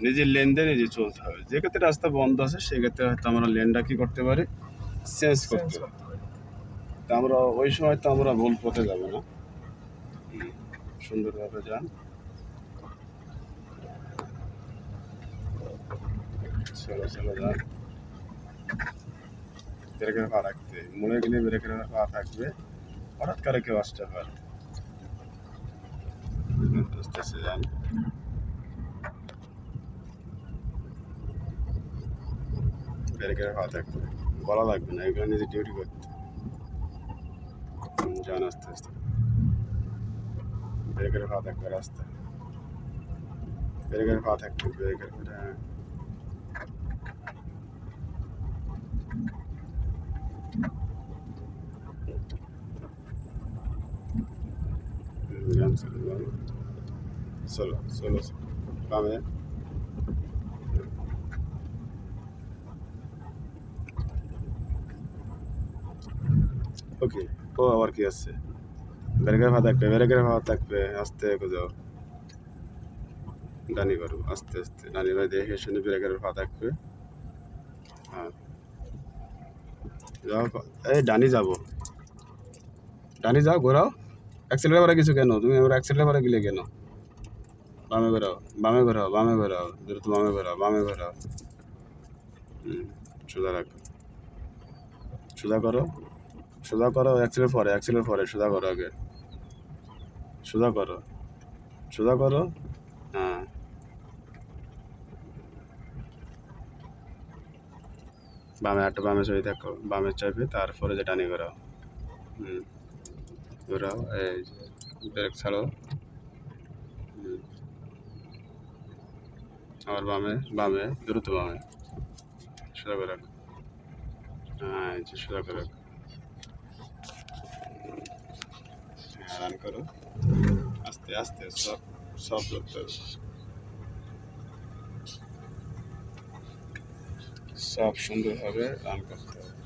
নিজের লেন দিয়ে নিজে চলতে হবে। যে ক্ষেত্রে রাস্তা বন্ধ আছে সেক্ষেত্রে হয়তো আমরা লেনটা কি করতে পারি? চেঞ্জ করতে পারি। তা আমরা ওই সময় তো আমরা ভুল পথে যাব না। সুন্দরভাবে যান। চলো চলো যান। ব্রেকের পা রাখতে। মনে গেলে ব্রেকের পা থাকবে। হঠাৎ করে কেউ আসতে পারে। যান। ব্রেকের পা থাকবে বলা লাগবে না এগুলো নিজে ডিউটি করতে হুম, যান আস্তে আস্তে ব্রেকের পা থাকবে রাস্তা ব্রেকের পা থাকবে ব্রেকের হ্যাঁ হুম, যান চলো যান চলো চলো চলো। বামে ওকে, ও আবার কি আছে? ব্রেকের পা থাকবে ব্রেকের পা থাকবে, আস্তে করে যাও। ডানি করো আস্তে আস্তে। ডানি ভাই দেখে শুনে ব্রেকের পা থাকবে। হ্যাঁ। যাও, এই ডানি যাব। ডানি যাও, ঘোরাও। অ্যাক্সিলেটার পরে কিছু কেন? তুমি এবার অ্যাক্সিলেটার পরে গেলে কেন? বামে ঘোরাও বামে ঘোরাও বামে ঘোরাও। দ্রুত বামে ঘোরাও বামে ঘোরাও। হুম সোজা রাখো। সোজা করো। সোজা করো অ্যাক্সিলের পরে অ্যাক্সিলের পরে, সোজা করো আগে। সোজা করো। সোজা করো। হ্যাঁ। বামে একটা বামে চলে থাকো বামে চাপে তারপরে যে টানি ঘোরাও। হুম। ঘোরাও, এই ব্রেক ছাড়ো। আবার বামে বামে, দ্রুত বামে। সোজা করে রাখো। হ্যাঁ সোজা করে রাখো। রান করো আস্তে আস্তে সব সব করতে হবে সব সুন্দরভাবে রান করতে হবে